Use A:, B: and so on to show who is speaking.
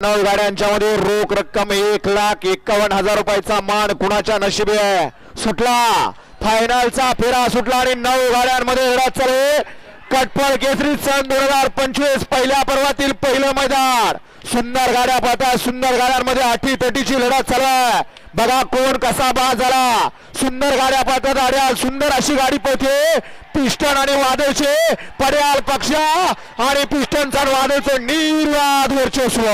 A: नऊ गाड्यांच्या मध्ये रोख रक्कम एक लाख एकावन्न हजार रुपयाचा मान कुणाच्या नशिबी आहे? सुटला. फायनलचा फेरा सुटला आणि नऊ गाड्यांमध्ये चालू कटपळ केसरी सन दोन हजार पंचवीस पहिल्या पर्वातील पहिलं मैदान. सुंदर गाड्या पाहता सुंदर गाड्यांमध्ये आठी तटीची लढत चालू आहे बघा कोण कसा बाद झाला. सुंदर गाड्या पाहतात अड्याल सुंदर अशी गाडी पळते. पिस्टन आणि वादळचे पड्याल पक्ष आणि पिस्टनचा वादळचं निर्वाद वर्चस्व.